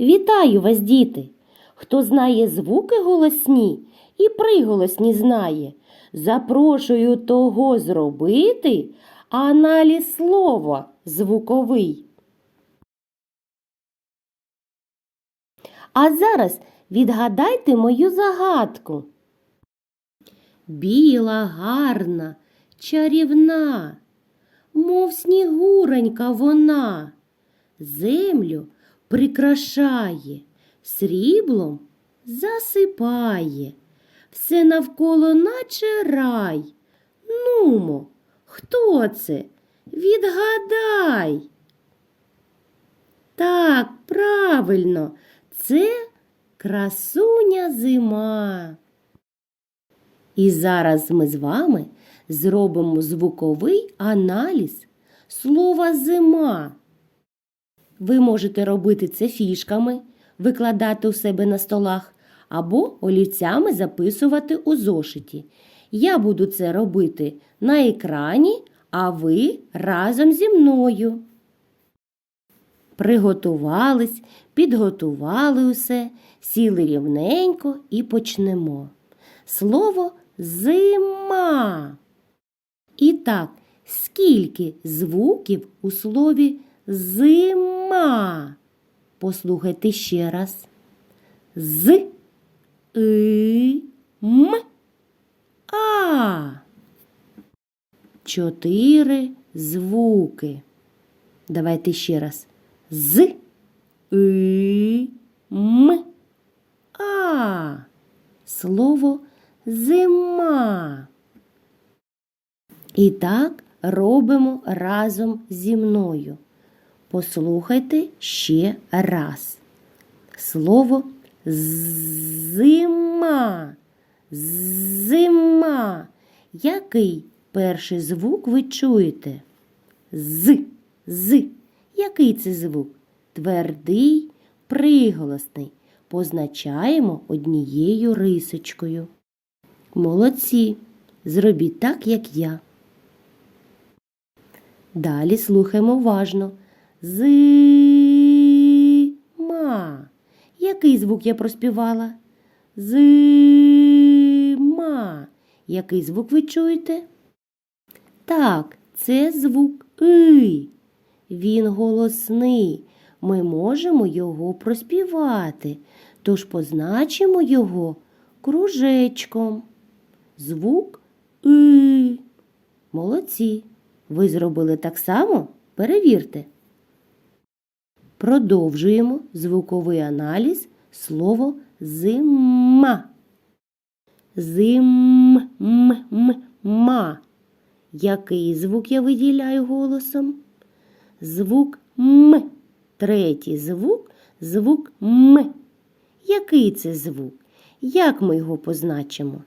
Вітаю вас, діти! Хто знає звуки голосні і приголосні знає, запрошую того зробити аналіз слова звуковий. А зараз відгадайте мою загадку. Біла, гарна, чарівна, мов снігуронька вона, землю прикрашає, сріблом засипає, все навколо наче рай. Нумо, хто це? Відгадай. Так, правильно, це красуня зима. І зараз ми з вами зробимо звуковий аналіз слова зима. Ви можете робити це фішками, викладати у себе на столах або олівцями записувати у зошиті. Я буду це робити на екрані, а ви разом зі мною. Приготувались, підготували усе, сіли рівненько і почнемо. Слово зима. І так, скільки звуків у слові зима? Послухайте ще раз. З, и, м, а. Чотири звуки. Давайте ще раз. З, и, м, а. Слово зима. І так робимо разом зі мною. Послухайте ще раз. Слово зима. Зима. Який перший звук ви чуєте? З. З. Який це звук? Твердий, приголосний. Позначаємо однією рисочкою. Молодці. Зробіть так, як я. Далі слухаємо уважно. Зима. Який звук я проспівала? Зима. Який звук ви чуєте? Так, це звук И. Він голосний. Ми можемо його проспівати, тож позначимо його кружечком. Звук И. Молодці. Ви зробили так само? Перевірте. Продовжуємо звуковий аналіз слово зима. Зим-м-м-ма. Який звук я виділяю голосом? Звук М. Третій звук звук М. Який це звук? Як ми його позначимо?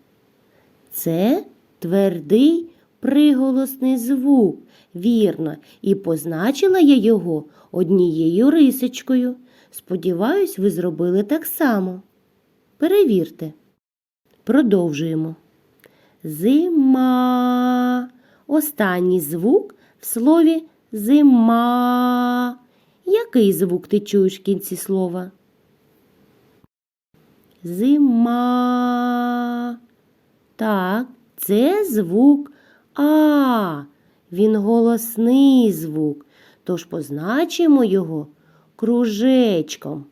Це твердий приголосний звук. Вірно, і позначила я його однією рисочкою. Сподіваюсь, ви зробили так само. Перевірте. Продовжуємо. Зима. Останній звук в слові зима. Який звук ти чуєш в кінці слова? Зима. Так, це звук А. Він голосний звук, тож позначимо його кружечком.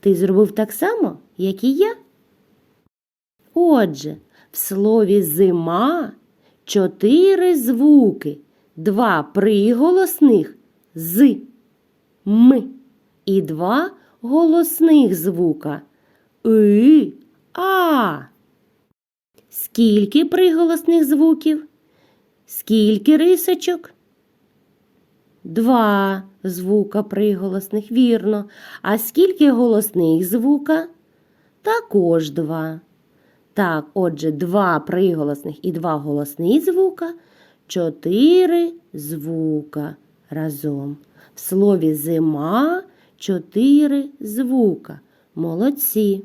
Ти зробив так само, як і я? Отже, в слові зима чотири звуки, два приголосних з, м і два голосних звука и, а. Скільки приголосних звуків? Скільки рисочок? Два звука приголосних, вірно. А скільки голосних звука? Також два. Так, отже, два приголосних і два голосних звука, чотири звука разом. В слові зима чотири звука. Молодці.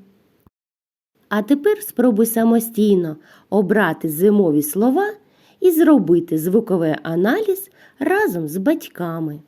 А тепер спробуй самостійно обрати зимові слова і зробити звуковий аналіз разом з батьками.